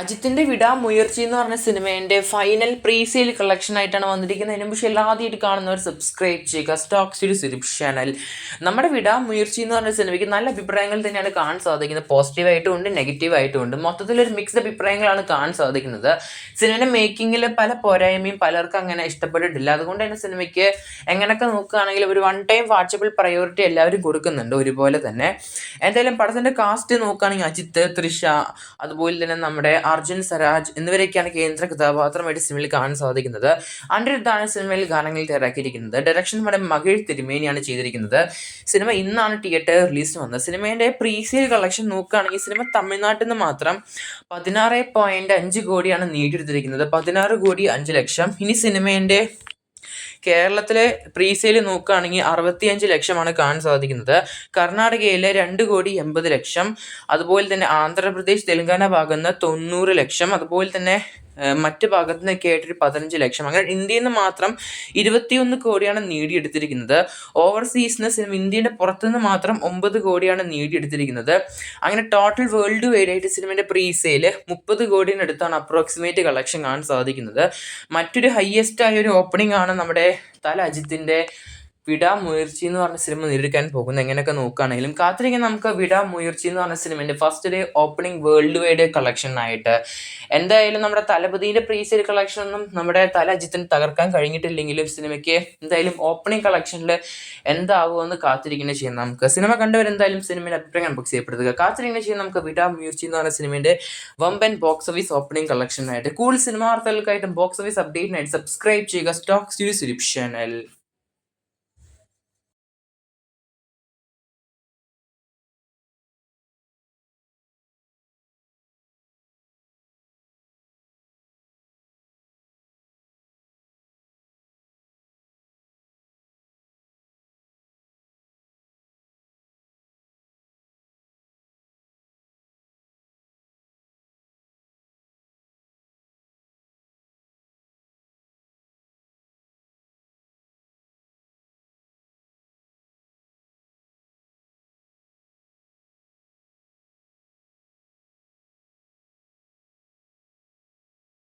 അജിത്തിന്റെ വിടാമുയർച്ചി എന്ന് പറഞ്ഞ സിനിമേന്റെ ഫൈനൽ പ്രീ സെയിൽ കളക്ഷൻ ആയിട്ടാണ് വന്നിരിക്കുന്നത്. അതിന് പക്ഷേ ആദ്യമായിട്ട് കാണുന്നവർ സബ്സ്ക്രൈബ് ചെയ്യുക. സ്റ്റോക്സ് ഒരു സിരിപ്പ് ചാനൽ നമ്മുടെ വിടാ മുയർച്ചി എന്ന് പറഞ്ഞ സിനിമയ്ക്ക് നല്ല അഭിപ്രായങ്ങൾ തന്നെയാണ് കാണാൻ സാധിക്കുന്നത്. പോസിറ്റീവായിട്ടും ഉണ്ട് നെഗറ്റീവായിട്ടും ഉണ്ട്. മൊത്തത്തിലൊരു മിക്സ്ഡ് അഭിപ്രായങ്ങളാണ് കാണാൻ സാധിക്കുന്നത്. സിനിമയുടെ മേക്കിങ്ങിൽ പല പോരായ്മയും പലർക്കും അങ്ങനെ ഇഷ്ടപ്പെട്ടിട്ടില്ല. അതുകൊണ്ട് തന്നെ സിനിമയ്ക്ക് എങ്ങനെയൊക്കെ നോക്കുകയാണെങ്കിൽ ഒരു വൺ ടൈം വാച്ചബിൾ പ്രയോറിറ്റി എല്ലാവരും കൊടുക്കുന്നുണ്ട് ഒരുപോലെ തന്നെ. എന്തായാലും പടത്തിന്റെ കാസ്റ്റ് നോക്കുകയാണെങ്കിൽ അജിത്ത് തൃഷ അതുപോലെ തന്നെ നമ്മുടെ അർജുൻ സരാജ് എന്നിവരൊക്കെയാണ് കേന്ദ്ര കഥാപാത്രമായിട്ട് സിനിമയിൽ കാണാൻ സാധിക്കുന്നത്. അനിരുദ്ധാണ് സിനിമയിൽ ഗാനങ്ങൾ തയ്യാറാക്കിയിരിക്കുന്നത്. ഡയറക്ഷൻ നമ്മുടെ മകിഴ് തിരുമേനിയാണ് ചെയ്തിരിക്കുന്നത്. സിനിമ ഇന്നാണ് തിയേറ്റർ റിലീസ് വന്നത്. സിനിമയുടെ പ്രീസെയിൽ കളക്ഷൻ നോക്കുകയാണെങ്കിൽ സിനിമ തമിഴ്നാട്ടിൽ നിന്ന് മാത്രം പതിനാറ് പോയിന്റ് അഞ്ച് കോടിയാണ് നേടിയെടുത്തിരിക്കുന്നത്. പതിനാറ് കോടി അഞ്ച് ലക്ഷം. ഇനി സിനിമേന്റെ കേരളത്തിലെ പ്രീസെയിൽ നോക്കുകയാണെങ്കിൽ അറുപത്തിയഞ്ച് ലക്ഷമാണ് കാണാൻ സാധിക്കുന്നത്. കർണാടകയിലെ രണ്ട് കോടി എൺപത് ലക്ഷം. അതുപോലെ തന്നെ ആന്ധ്രാപ്രദേശ് തെലങ്കാന ഭാഗത്ത് നിന്ന് തൊണ്ണൂറ് ലക്ഷം. അതുപോലെ തന്നെ മറ്റ് ഭാഗത്ത് നിന്നൊക്കെ ആയിട്ടൊരു പതിനഞ്ച് ലക്ഷം. അങ്ങനെ ഇന്ത്യയിൽ നിന്ന് മാത്രം ഇരുപത്തിയൊന്ന് കോടിയാണ് നേടിയെടുത്തിരിക്കുന്നത്. ഓവർസീസിന് സിനിമ ഇന്ത്യയുടെ പുറത്തുനിന്ന് മാത്രം ഒമ്പത് കോടിയാണ് നേടിയെടുത്തിരിക്കുന്നത്. അങ്ങനെ ടോട്ടൽ വേൾഡ് വൈഡ് ആയിട്ട് സിനിമയുടെ പ്രീസെയിൽ മുപ്പത് കോടിയിനടുത്താണ് അപ്രോക്സിമേറ്റ് കളക്ഷൻ കാണാൻ സാധിക്കുന്നത്. മറ്റൊരു ഹയസ്റ്റ് ആയ ഒരു ഓപ്പണിംഗ് ആണ് നമ്മുടെ തല അജിത്തിന്റെ വിട മുയർച്ചി എന്ന് പറഞ്ഞ സിനിമ നേരിടാൻ പോകുന്നത് എങ്ങനെയൊക്കെ നോക്കുകയാണെങ്കിലും കാത്തിരിക്കാൻ നമുക്ക് വിടാ മുയർച്ചി എന്ന് പറഞ്ഞ സിനിമേന്റെ first day opening world wide collection ആയിട്ട് എന്തായാലും നമ്മുടെ തലപതിയുടെ പ്രീസെയിൽ കളക്ഷൻ ഒന്നും നമ്മുടെ തല അജിത്തിന് തകർക്കാൻ കഴിഞ്ഞിട്ടില്ലെങ്കിലും സിനിമയ്ക്ക് എന്തായാലും ഓപ്പണിംഗ് കളക്ഷനിൽ എന്താവുമെന്ന് കാത്തിരിക്കുന്ന ചെയ്യാം നമുക്ക്. സിനിമ കണ്ടവർ എന്തായാലും സിനിമയുടെ അഭിപ്രായം ബുക്ക് ചെയ്യപ്പെടുത്തുക. കാത്തിരിക്കുന്ന ചെയ്യാം നമുക്ക് വിടാ മുയർച്ചി എന്ന് പറഞ്ഞ സിനിമയുടെ വമ്പൻ ബോക്സ് ഓഫീസ് ഓപ്പണിംഗ് കളക്ഷനായിട്ട് കൂടുതൽ സിനിമ വാർത്തകൾക്കായിട്ടും ബോക്സ് ഓഫീസ് അപ്ഡേറ്റിനായിട്ട് സബ്സ്ക്രൈബ് ചെയ്യുക. Stocks YouTube channel